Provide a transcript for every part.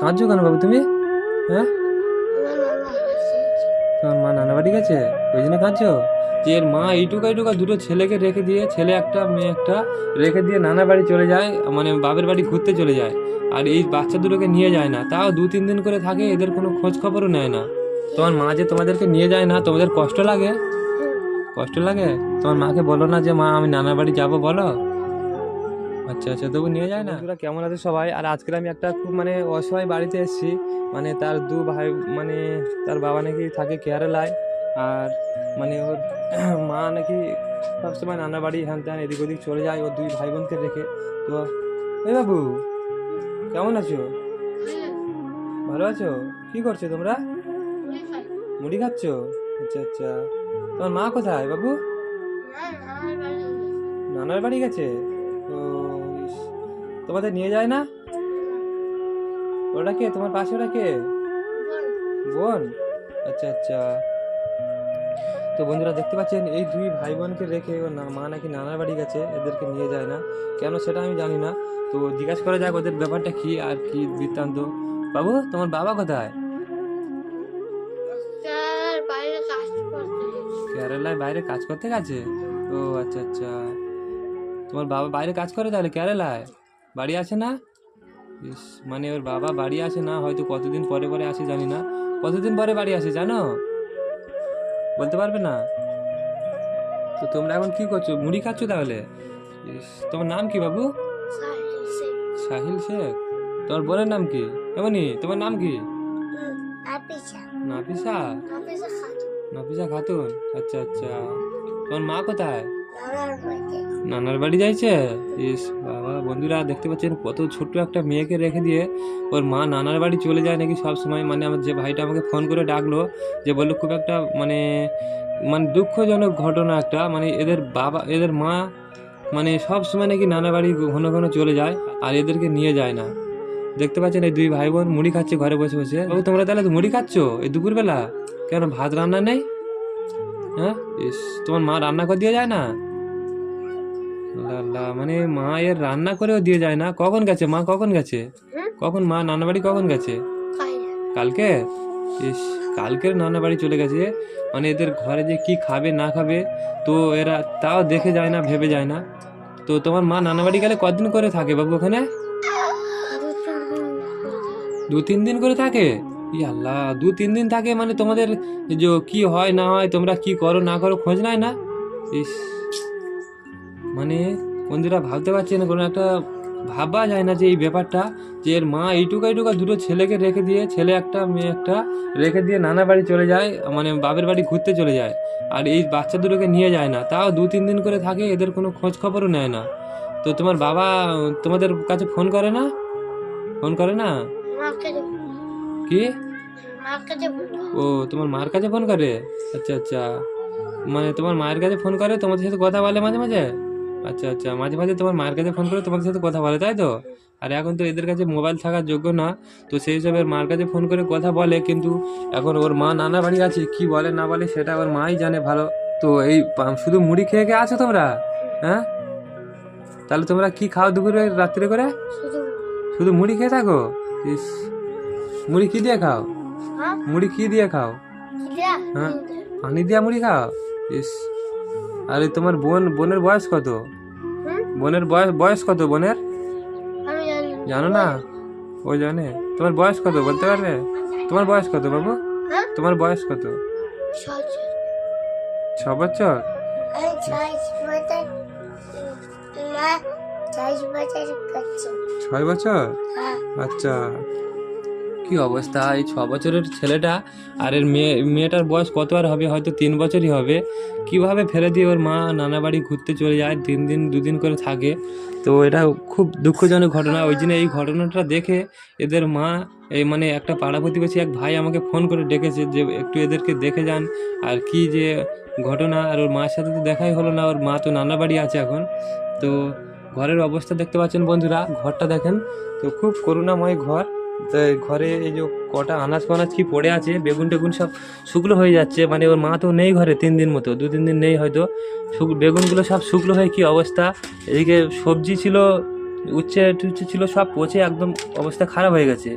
কাঁদছো কেন বাবু তুমি? হ্যাঁ? তোমার মা নানা বাড়ি গেছে? ওই জন্য কাঁদছো? যে এর মা এইটুকা এইটুকা দুটো ছেলেকে রেখে দিয়ে, ছেলে একটা, মেয়ে একটা, রেখে দিয়ে নানা বাড়ি চলে যায় মানে বাপের বাড়ি ঘুরতে চলে যায়। আর এই বাচ্চা দুটোকে নিয়ে যায় না। তাও দু তিন দিন করে থাকে, এদের কোনো খোঁজ খবরও নেয় না। তোমার মা যে তোমাদেরকে নিয়ে যায় না, তোমাদের কষ্ট লাগে? কষ্ট লাগে? তোমার মাকে বলো না যে, মা, আমি নানা বাড়ি যাব, বলো? আচ্ছা আচ্ছা তবু নিয়ে যায় না? বন্ধুরা কেমন আছে সবাই? আর আজকে আমি একটা খুব মানে অসহায় বাড়িতে এসেছি। মানে তার দু ভাই মানে তার বাবা নাকি থাকে কেরালায় আর মানে ওর মা নাকি সবসময় নানা বাড়ি হ্যান ত্যান এদিক ওদিক চলে যায় ওর দুই ভাই বোনকে রেখে তো এই বাবু কেমন আছো? ভালো আছো? কি করছ তোমরা? মুড়ি খাচ্ছ? আচ্ছা আচ্ছা। তোমার মা কোথায় বাবু? নানার বাড়ি গেছে? তো তোমাদের নিয়ে যায় না? ওটা কে? তোমার পাশে ওটা কে? বোন। আচ্ছা আচ্ছা। তো বন্ধুরা দেখতে পাচ্ছেন এই দুই ভাই বোনকে রেখে মা নাকি নানার বাড়ি গেছে এদেরকে নিয়ে যায় না। কেন সেটা আমি জানি না। তো জিজ্ঞাসা করা যাক ওদের ব্যাপারটা কি আর কি বৃত্তান্ত। বাবু তোমার বাবা কোথায়? বাইরে কেরালায় বাইরে কাজ করতে গেছে? ও আচ্ছা আচ্ছা। তোমার বাবা বাইরে কাজ করে তাহলে কেরালায়? বাড়ি আছে না? ইস, মানে ওর বাবা বাড়ি আসে না? হয়তো কতদিন পরে পরে আসে জানি না। কতদিন পরে বাড়ি আসে জানো? বলতে পারবে না? তো তোমরা এখন কি করছ? মুড়ি খাচ্ছ তাহলে? তোমার নাম কি বাবু? সাহিল শেখ। তোমার বোনের নাম কি? এমনি তোমার নাম কি? নাফিসা নাফিসা খাতুন। আচ্ছা আচ্ছা। তোমার মা কোথায়? নানার বাড়ি যাইছে? ইস বাবা, বন্ধুরা, দেখতে পাচ্ছেন কত ছোট্ট একটা মেয়েকে রেখে দিয়ে ওর মা নানার বাড়ি চলে যায় নাকি সব সময়? মানে আমার যে ভাইটা আমাকে ফোন করে ডাকলো যে বলল, খুব একটা মানে মানে দুঃখজনক ঘটনা একটা। মানে এদের বাবা, এদের মা মানে সব সময় নাকি নানা বাড়ি ঘন ঘন চলে যায় আর এদেরকে নিয়ে যায় না। দেখতে পাচ্ছেন এই দুই ভাই বোন মুড়ি খাচ্ছে ঘরে বসে বসে। বাবু, তোমরা তাহলে মুড়ি খাচ্ছ এই দুপুরবেলা? কেন ভাত রান্না নেই? হ্যাঁ? ইস, তোমার মা রান্না করে দিয়ে যায় না? লাল্লা মানে মা এর রান্না করেও দিয়ে যায় না। কখন গেছে মা? কখন গেছে? কখন মা? নানা বাড়ি কখন গেছে? কালকে। ইস কালকের নানা বাড়ি চলে গেছে মানে এদের ঘরে যে কি খাবে না খাবে তো এরা তাও দেখে যায় না ভেবে যায় না। তো তোমার মা নানা বাড়ি গেলে কদিন করে থাকে বাবু ওখানে? দু তিন দিন করে থাকে? ই আল্লাহ দু তিন দিন থাকে মানে তোমাদের যে কি হয় না হয় তোমরা কি করো না করো খোঁজ নাই না? ইস মানে বন্ধুরা ভাবতে পারছে না কোনো একটা ভাবা যায় না যে এই ব্যাপারটা যে এর মা এইটুকা এইটুকা দুটো ছেলেকে রেখে দিয়ে ছেলে একটা মেয়ে একটা রেখে দিয়ে নানা বাড়ি চলে যায় মানে বাপের বাড়ি ঘুরতে চলে যায়। আর এই বাচ্চা দুটোকে নিয়ে যায় না তাও দু তিন দিন করে থাকে এদের কোনো খোঁজ খবরও নেয় না। তো তোমার বাবা তোমাদের কাছে ফোন করে না? ফোন করে না? কি? ও তোমার মার কাছে ফোন করে? আচ্ছা আচ্ছা। মানে তোমার মায়ের কাছে ফোন করে তোমাদের সাথে কথা বলে মাঝে মাঝে? আচ্ছা আচ্ছা। মাঝে মাঝে তোমার মায়ের কাছে ফোন করে তোমাদের সাথে কথা বলে, তাই তো? আর এখন তো এদের কাছে মোবাইল থাকার যোগ্য না। তো সেই হিসাবে মার কাছে ফোন করে কথা বলে, কিন্তু এখন ওর মা নানা বাড়ি আছে, কি বলে, না বলে, সেটা ওর মাই জানে ভালো। তো এই শুধু মুড়ি খেয়ে খেয়ে আছো তোমরা? হ্যাঁ? তাহলে তোমরা কি খাও দুপুরে, রাত্রে করে? শুধু মুড়ি খেয়ে থাকো? ইস। মুড়ি কি দিয়ে খাও? মুড়ি কি দিয়ে খাও? হ্যাঁ। পানি দিয়া মুড়ি খাও? ইস। আরে তোমার বোন, বোনের বয়স কত? বোনের বয়স বয়স কত বোনের? জানো না। ও জানে। তোমার বয়স কত বলতে পারবে? তোমার বয়স কত বাবু? হ্যাঁ? তোমার বয়স কত? ছ বছর। ছয় বছর? হ্যাঁ। আচ্ছা। কি অবস্থা? এই ছ বছরের ছেলেটা আর এর মেয়ে, মেয়েটার বয়স কত আর হবে? হয়তো তিন বছরই হবে। কীভাবে ফেলে দিয়ে ওর মা নানা বাড়ি ঘুরতে চলে যায়? তিন দিন, দুদিন করে থাকে। তো এটা খুব দুঃখজনক ঘটনা। ওই জন্য এই ঘটনাটা দেখে এদের মা, এই মানে একটা পাড়া প্রতিবেশী এক ভাই আমাকে ফোন করে ডেকেছে যে একটু এদেরকে দেখে যান। আর কি যে ঘটনা? আর ওর মার সাথে তো দেখাই হলো না। ওর মা তো নানা বাড়ি আছে এখন। তো ঘরের অবস্থা দেখতে পাচ্ছেন বন্ধুরা। ঘরটা দেখেন। তো খুব করুণাময় ঘর। তো ঘরে এই যে কটা আনাজ ফানাজ কি পড়ে আছে, বেগুন টেগুন সব শুকনো হয়ে যাচ্ছে মানে ওর মা তো নেই ঘরে তিন দিন মতো দু তিন দিন নেই হয়তো। বেগুনগুলো সব শুকনো হয়ে কি অবস্থা? এদিকে সবজি ছিল, উচ্ছে টুচ্ছে ছিল, সব পচে একদম অবস্থা খারাপ হয়ে গেছে।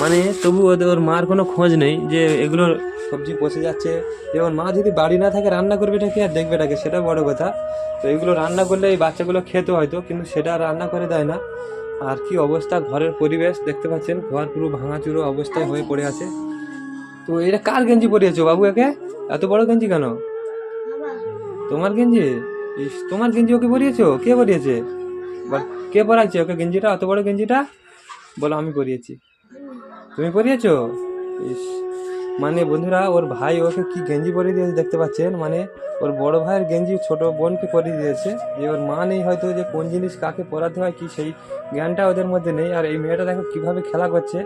মানে তবু ওর মার কোনো খোঁজ নেই যে এগুলোর সবজি পচে যাচ্ছে। যেমন মা যদি বাড়ি না থাকে, রান্না করবে এটাকে আর দেখবে এটাকে? সেটা বড় কথা। তো এগুলো রান্না করলে এই বাচ্চাগুলো খেতে হয়তো, কিন্তু সেটা রান্না করে দেয় না। আর কি অবস্থা? ঘরের পরিবেশ দেখতে পাচ্ছেন, ঘর পুরো ভাঙাচুরো অবস্থায় হয়ে পড়ে আছে। তো এটা কার গেঞ্জি পরিয়েছো বাবু একে? এত বড় গেঞ্জি কেন? তোমার গেঞ্জি? ইস, তোমার গেঞ্জি ওকে পরিয়েছো? কে পরিয়েছে? কে পরাইছে ওকে গেঞ্জিটা, অত বড় গেঞ্জিটা? বলো আমি পরিয়েছি। তুমি পরিয়েছো? ইস মানে বন্ধুরা, ওর ভাই ওকে কি গেঞ্জি পরিয়ে দিয়েছে দেখতে পাচ্ছেন? মানে ওর বড় ভাইয়ের গেঞ্জি ছোট বোনকে পরিয়ে দিয়েছে। যে ওর মা নেই হয়তো, যে কোন জিনিস কাকে পরাতে হয় কি সেই জ্ঞানটা ওদের মধ্যে নেই। আর এই মেয়েটা দেখো কীভাবে খেলা করছে,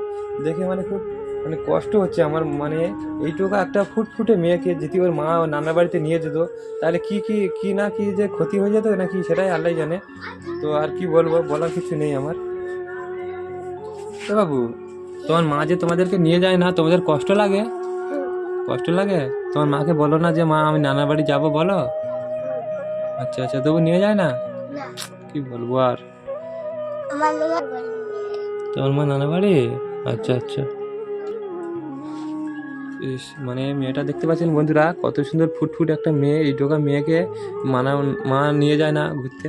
দেখে মানে খুব মানে কষ্ট হচ্ছে আমার। মানে এইটুকু একটা ফুটফুটে মেয়েকে যদি ওর মা ওর নানার বাড়িতে নিয়ে যেত, তাহলে কি কি কি না কি যে ক্ষতি হয়ে যেত নাকি সেটাই আল্লাহ জানে। তো আর কি বলব, বলার কিছু নেই আমার। তো বাবু তোমার মা যে তোমাদেরকে নিয়ে যায় না তোমাদের কষ্ট লাগে? কষ্ট লাগে? তোমার মাকে বলো না যে মা আমি নানার বাড়ি যাব বলো? আচ্ছা আচ্ছা তবু নিয়ে যায় না? কি বলব আর? নানা তোমার মা নানা বাড়ি? আচ্ছা আচ্ছা। ইস মানে মেয়েটা দেখতে পাচ্ছেন বন্ধুরা কত সুন্দর ফুটফুট একটা মেয়ে এই ঢোকা মেয়েকে মানা মা নিয়ে যায় না ঘুরতে।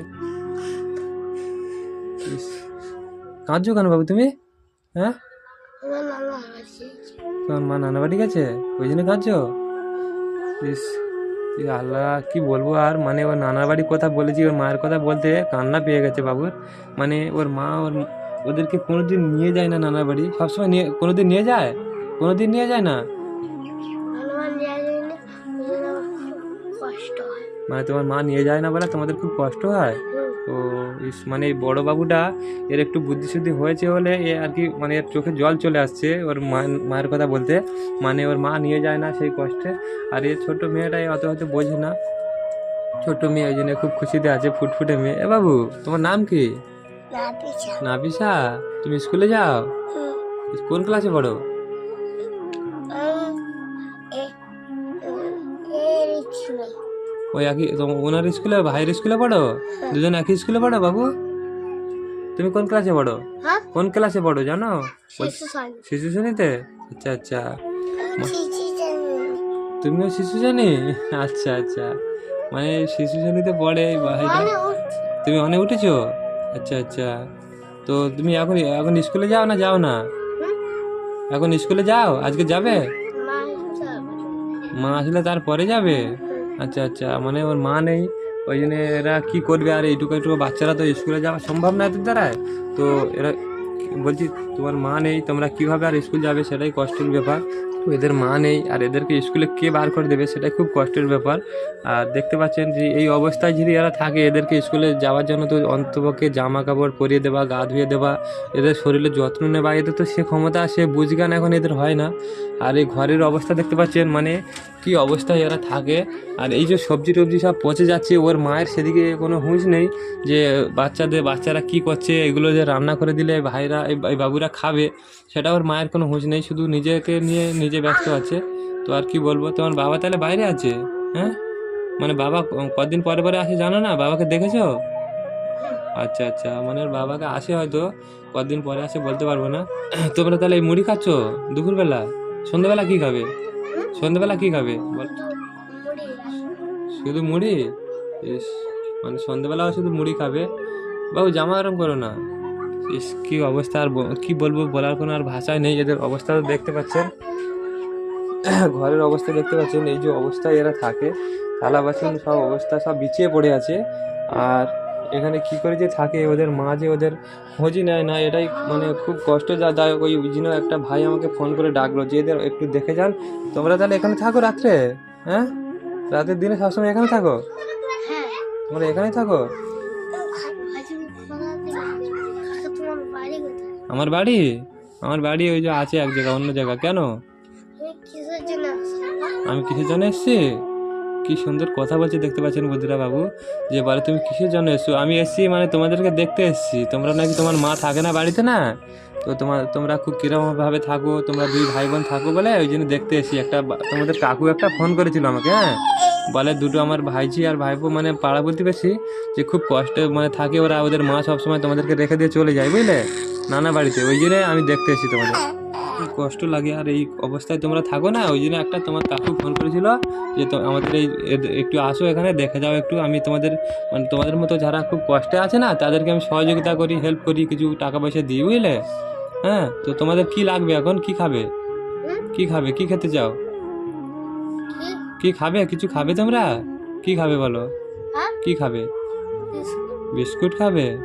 কাঁদছো কেন বাবু তুমি? হ্যাঁ? নানা তোমার মা নানা বাড়ি গেছে? ওই জন্য কাঁদছো? ইস আল্লাহ কি বলব আর? মানে ওর নানার বাড়ির কথা বলেছি ওর মায়ের কথা বলতে কান্না পেয়ে গেছে বাবুর। মানে ওর মা ওর ওদেরকে কোনোদিন নিয়ে যায় না নানার বাড়ি? সবসময় নিয়ে কোনোদিন নিয়ে যায়? কোনোদিন নিয়ে যায় না? মানে তোমার মা নিয়ে যায় না বলে তোমাদের খুব কষ্ট হয়। তো ইস মানে এই বড় বাবুটা এর একটু বুদ্ধি শুদ্ধি হয়েছে বলে এ আর কি মানে এর চোখে জল চলে আসছে ওর মা মায়ের কথা বলতে। মানে ওর মা নিয়ে যায় না সেই কষ্টে। আর এই ছোট মেয়েটাই অত হয়তো বোঝে না। ছোট মেয়ে ওই জন্য খুব খুশিতে আছে ফুটফুটে মেয়ে। এ বাবু তোমার নাম কি? না পিছা নাবিসা তুমি স্কুলে যাও। কোন ক্লাসে পড়ো? ওই একই ওনার স্কুলে ভাইয়ের স্কুলে পড়ো? দুজন একই স্কুলে পড়ো বাবু? তুমি কোন ক্লাসে পড়ো? হ্যাঁ? কোন ক্লাসে পড়ো জানো? শিশু শ্রেণীতে আচ্ছা আচ্ছা। তুমিও শিশু শ্রেণি আচ্ছা আচ্ছা। মানে শিশু শ্রেণীতে পড়ে ভাইটা। তুমি অনেক উঠেছো? আচ্ছা আচ্ছা। তো তুমি এখন এখন স্কুলে যাও না যাও না? এখন স্কুলে যাও? আজকে যাবে? মা আসলে তারপরে যাবে। আচ্ছা আচ্ছা মানে ওর মা নেই, ওই জন্য এরা কী করবে? আর এইটুকু এইটুকু বাচ্চারা তো স্কুলে যাওয়া সম্ভব না এদের দ্বারায় তো এরা বলছি, তোমার মা নেই, তোমরা কীভাবে আর স্কুল যাবে? সেটাই কষ্টের ব্যাপার। এদের মা নেই আর এদেরকে স্কুলে কে বার করে দেবে সেটা খুব কষ্টের ব্যাপার। আর দেখতে পাচ্ছেন যে এই অবস্থায় যদি এরা থাকে, এদেরকে স্কুলে যাওয়ার জন্য তো অন্তপক্ষে জামা কাপড় পরিয়ে দেওয়া, গা ধুয়ে দেওয়া, এদের শরীরের যত্ন নেওয়া, এদের তো সে ক্ষমতা, সে বুঝগান এখন এদের হয় না। আর এই ঘরের অবস্থা দেখতে পাচ্ছেন মানে কি অবস্থায় এরা থাকে। আর এই যে সবজি টবজি সব পচে যাচ্ছে, ওর মায়ের সেদিকে কোনো হুঁশ নেই যে বাচ্চাদের, বাচ্চারা কি করছে, এগুলো যে রান্না করে দিলে ভাইরা এই এই বাবুরা খাবে। সেটা ওর মায়ের কোনো হুঁশ নেই, শুধু নিজেকে নিয়ে নিজে ব্যস্ত আছে। তো আর কি বলব? তোমার বাবা তাহলে বাইরে আছে হ্যাঁ? মানে বাবা কদিন পরে পরে আসে জানো না? বাবাকে দেখেছ? আচ্ছা আচ্ছা মানে ওর বাবাকে আসে হয়তো, কদিন পরে আসে বলতে পারব না। তোমরা তাহলে এই মুড়ি খাচ্ছ দুপুরবেলা? সন্ধ্যেবেলা কি খাবে? সন্ধ্যেবেলা কি খাবে? শুধু মুড়ি? মানে সন্ধ্যেবেলাও শুধু মুড়ি খাবে? বাবু, জামা গরম করো না। কি অবস্থা আর কি বলব বলার কোনো আর ভাষায় নেই এদের অবস্থা তো দেখতে পাচ্ছেন। ঘরের অবস্থা দেখতে পাচ্ছেন এই যে অবস্থায় এরা থাকে থালা বাসন সব অবস্থা সব বিছিয়ে পড়ে আছে। আর এখানে কি করে যে থাকে ওদের মা যে ওদের খোঁজই নেয় না এটাই মানে খুব কষ্ট যা কষ্টদায়ক। ওই জন্য একটা ভাই আমাকে ফোন করে ডাকলো যে এদের একটু দেখে যান। তোমরা তাহলে এখানে থাকো রাত্রে হ্যাঁ? রাতের দিনে সবসময় এখানে থাকো? হ্যাঁ। তোমরা এখানেই থাকো? আমার বাড়ি? আমার বাড়ি ওই যে আছে এক জায়গা অন্য জায়গা। কেন? আমি কিসের জন্য এসছি? কি সুন্দর কথা বলছে দেখতে পাচ্ছেন বন্ধুরা বাবু যে বলে তুমি কিসের জন্য এসছো? আমি এসছি মানে তোমাদেরকে দেখতে এসছি। তোমরা নাকি তোমার মা থাকে না বাড়িতে না? তো তোমার তোমরা খুব কিরকমভাবে থাকো তোমরা দুই ভাই বোন থাকো বলে ওই জন্য দেখতে এসি একটা তোমাদের কাকু একটা ফোন করেছিল আমাকে হ্যাঁ? বলে দুটো আমার ভাইঝি আর ভাইপো মানে পাড়া বলতে পেরেছি যে খুব কষ্টে মানে থাকে ওরা ওদের মা সবসময় তোমাদেরকে রেখে দিয়ে চলে যায় বুঝলে? নানা বাড়িতে ওই জন্য আমি দেখতে এসেছি তোমাদের। কষ্ট লাগে আর এই অবস্থায় তোমরা থাকো না ওই জন্য একটা তোমার কাকু ফোন করেছিল যে তো আমাদের এই একটু আসো এখানে দেখে যাও একটু আমি তোমাদের মানে তোমাদের মতো যারা খুব কষ্টে আছে না তাদেরকে আমি সহযোগিতা করি হেল্প করি কিছু টাকা পয়সা দিই বুঝলে? হ্যাঁ তো তোমাদের কি লাগবে এখন? কি খাবে? কি খাবে? কি খেতে চাও? কি খাবে? কিছু খাবে তোমরা? কি খাবে বলো? হ্যাঁ? কি খাবে? বিস্কুট খাবে?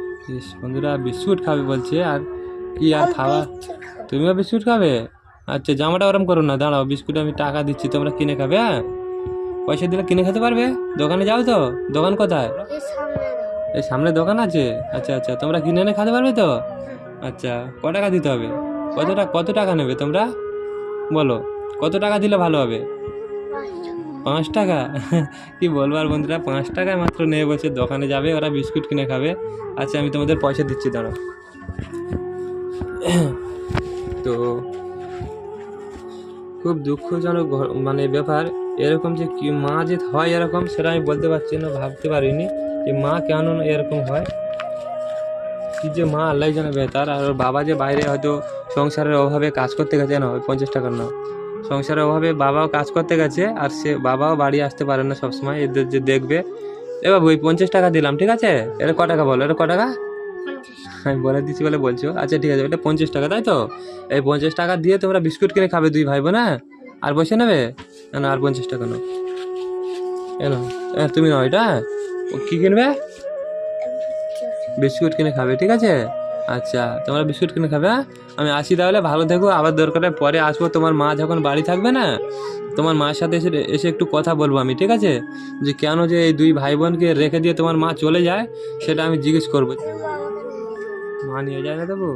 বন্ধুরা বিস্কুট খাবে বলছে আর কি আর খাওয়া? তুমিও বিস্কুট খাবে? আচ্ছা জামাটা ওরম করো না দাঁড়াও বিস্কুট আমি টাকা দিচ্ছি তোমরা কিনে খাবে হ্যাঁ? পয়সা দিলে কিনে খেতে পারবে? দোকানে যাও তো দোকান কোথায়? এই সামনে দোকান আছে? আচ্ছা আচ্ছা তোমরা কিনে এনে খেতে পারবে তো? আচ্ছা ক টাকা দিতে হবে? কত টাকা কত টাকা নেবে তোমরা? বলো কত টাকা দিলে ভালো হবে। পাঁচ টাকা? কি বলব আর বন্ধুরা, পাঁচ টাকায় মাত্র নেবে বলছে, দোকানে যাবে, ওরা বিস্কুট কিনে খাবে। আচ্ছা আমি তোমাদের পয়সা দিচ্ছি, দাঁড়াও। তো, খুব দুঃখজনক মানে ব্যাপার, এরকম যে কি মা যে হয় এরকম, সেটা আমি বলতে পারছি না, ভাবতে পারিনি যে মা কেন এরকম হয়। কি যে মা আল্লাহ জানে, বেতার, আর বাবা যে বাইরে হয়তো সংসারের অভাবে কাজ করতে গেছে না পঞ্চাশ টাকার না সংসারের অভাবে বাবাও কাজ করতে গেছে আর সে বাবাও বাড়ি আসতে পারে না সবসময়। এদের যে দেখবে এ বাবু ওই পঞ্চাশ টাকা দিলাম ঠিক আছে? এটা ক টাকা বলো এটা ক টাকা? আমি বলে দিচ্ছি বলে বলছো। আচ্ছা ঠিক আছে এটা পঞ্চাশ টাকা তাই তো? এই পঞ্চাশ টাকা দিয়ে তোমরা বিস্কুট কিনে খাবে দুই ভাই বোন হ্যাঁ? আর বসে নেবে? না না আর পঞ্চাশ টাকা নাও এ এ, তুমি নাও এটা ও কি কিনবে? বিস্কুট কিনে খাবে ঠিক আছে? আচ্ছা তোমরা বিস্কুট কিনে খাবে হ্যাঁ? আমি আসি তাহলে, ভালো থেকো, আবার দরকারে পরে আসব। তোমার মা যখন বাড়ি থাকবে না, তোমার মার সাথে এসে এসে একটু কথা বলব আমি, ঠিক আছে? যে কেন যে এই দুই ভাই বোনকে রেখে দিয়ে তোমার মা চলে যায়, সেটা আমি জিজ্ঞেস করব। মা নিয়ে যায় না দেবো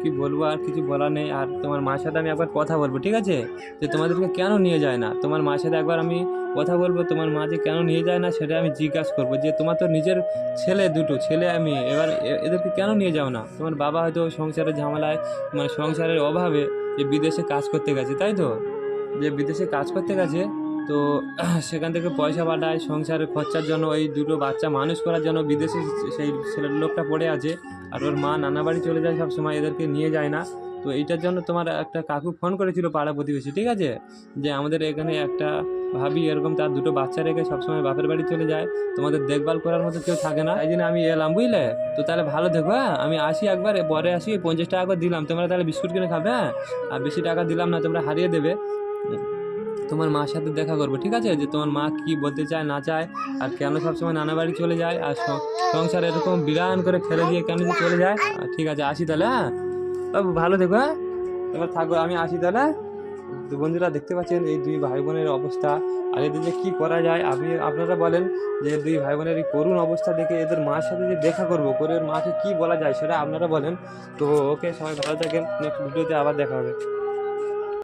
কি বলব, আর কিছু বলার নেই। আর তোমার মার সাথে আমি একবার কথা বলব, ঠিক আছে? যে তোমাদেরকে কেন নিয়ে যায় না? তোমার মার সাথে একবার আমি কথা বলব, তোমার মা যে কেন নিয়ে যায় না সেটা আমি জিজ্ঞাসা করব। যে তোমার তো নিজের ছেলে দুটো, ছেলে আমি এবার এদেরকে কেন নিয়ে যাও না? তোমার বাবা হয়তো সংসারের ঝামেলায় মানে সংসারের অভাবে যে বিদেশে কাজ করতে গেছে, তাই তো? যে বিদেশে কাজ করতে গেছে, তো সেখান থেকে পয়সা পাঠায়, সংসারের খরচার জন্য ওই দুটো বাচ্চা মানুষ করার জন্য বিদেশে সেই ছেলের লোকটা পড়ে আছে। আর ওর মা নানা বাড়ি চলে যায় সব সময় এদেরকে নিয়ে যায় না। তো এইটার জন্য তোমার একটা কাকু ফোন করেছিল পাড়া প্রতিবেশী, ঠিক আছে? যে আমাদের এখানে একটা ভাবি এরকম তার দুটো বাচ্চা রেখে সবসময় বাপের বাড়ি চলে যায়, তোমাদের দেখভাল করার মতো কেউ থাকে না। তাই জন্য আমি এলাম, বুঝলে? তো তাহলে ভালো দেখো হ্যাঁ? আমি আসি একবার পরে আসি পঞ্চাশ টাকা করে দিলাম। তোমরা তাহলে বিস্কুট কিনে খাবে হ্যাঁ? আর বেশি টাকা দিলাম না, তোমরা হারিয়ে দেবে। তোমার মার সাথে দেখা করব, ঠিক আছে? যে তোমার মা কি বলতে চায়, না চায়, আর কেন সবসময় নানা বাড়ি চলে যায়, আর সংসার এরকম বিরান করে ফেলে দিয়ে কেন চলে যায়। ঠিক আছে, আসি তাহলে হ্যাঁ? ভালো দেখো হ্যাঁ? এবার থাকব আমি আসি তাহলে তো বন্ধুরা দেখতে পাচ্ছেন এই দুই ভাই বোনের অবস্থা। আর এদের যে কী করা যায়, আপনি, আপনারা বলেন যে দুই ভাই বোনের এই করুণ অবস্থা দেখে এদের মার সাথে যে দেখা করব, করে মাকে কী বলা যায় সেটা আপনারা বলেন। তো ওকে সবাই ভালো থাকেন নেক্সট ভিডিওতে আবার দেখা হবে।